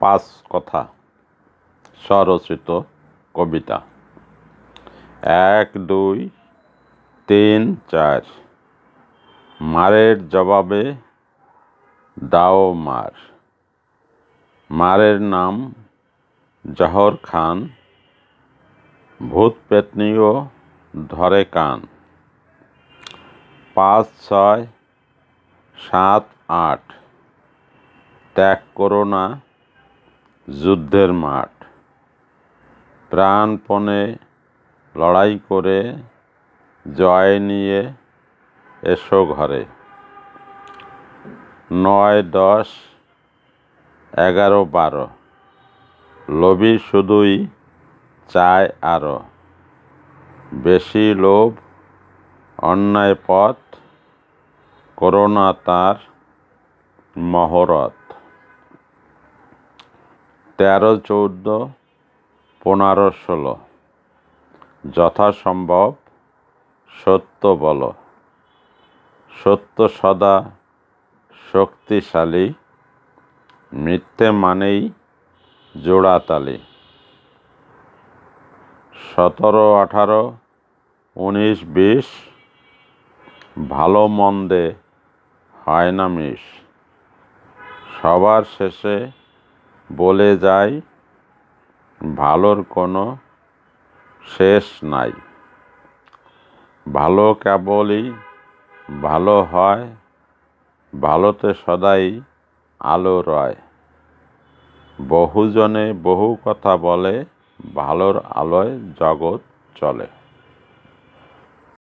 পাঁচ কথা। স্বরচিত কবিতা। এক, দুই, তিন, চার। মারের জবাবে দাও মার। মারের নাম জহর খান। ভূত পেতনিও ধরে কান। পাঁচ, ছয়, সাত, আট। ত্যাগ করো না যুদ্ধের মাঠ। প্রাণপণে লড়াই করে জয় নিয়ে এসো ঘরে। নয় দশ এগারো বারো। লোভী শুধুই চায় আরও বেশি লোভ, অন্যায় পথ, করোনা তার মহরত। তেরো, চৌদ্দ, পনেরো, ষোলো। যথাসম্ভব সত্য বলো। সত্য সদা শক্তিশালী, মিথ্যে মানেই জোড়াতালি। সতেরো, আঠারো, উনিশ, বিশ, ভালো মন্দে হয় না মিশ সবার শেষে বলে যায় ভালোর কোনো শেষ নাই। ভালো কেবলই ভালো হয়, ভালোতে সদাই আলো রয়। বহুজনে বহু কথা বলে, ভালোর আলোয় জগৎ চলে।